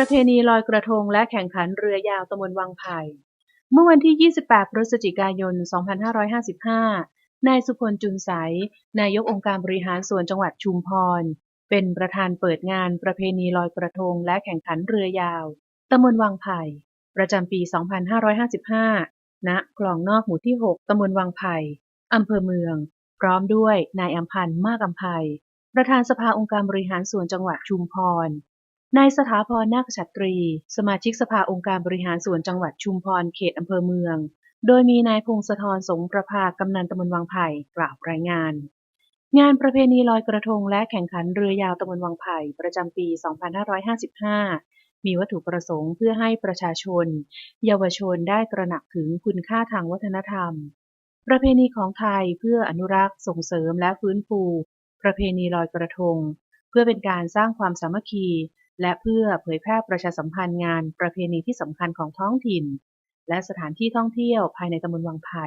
ประเพณีลอยกระทงและแข่งขันเรือยาวตำบลวังไผ่ เมื่อวันที่ 28 พฤศจิกายน 2555 นายสุพลจุนใส นายกองค์การบริหารส่วนจังหวัดชุมพร เป็นประธานเปิดงานประเพณีลอยกระทงและแข่งขันเรือยาวตำบลวังไผ่ ประจำปี 2555 ณ คลองนอกหมู่ที่ 6ตำบลวังไผ่อำเภอเมือง พร้อมด้วยนายอัมพันธ์มากอัมภัย ประธานสภาองค์การบริหารส่วนจังหวัดชุมพร นายสถาพรนาคชัตรี สมาชิกสภาองค์การบริหารส่วนจังหวัดชุมพรเขตอำเภอเมือง โดยมีนายพงศธรสงประภากำนันตำบลวังไผ่กล่าวรายงาน งานประเพณีลอยกระทงและแข่งขันเรือยาวตำบลวังไผ่ประจำปี 2555 มีวัตถุประสงค์เพื่อให้ประชาชน เยาวชนได้ตระหนักถึงคุณค่าทางวัฒนธรรม ประเพณีของไทยเพื่ออนุรักษ์ส่งเสริมและฟื้นฟู ประเพณีลอยกระทง เพื่อเป็นการสร้างความสามัคคี และเพื่อเผยแพร่ประชาสัมพันธ์งานประเพณีที่สำคัญของท้องถิ่น และสถานที่ท่องเที่ยวภายในตำบลวังไผ่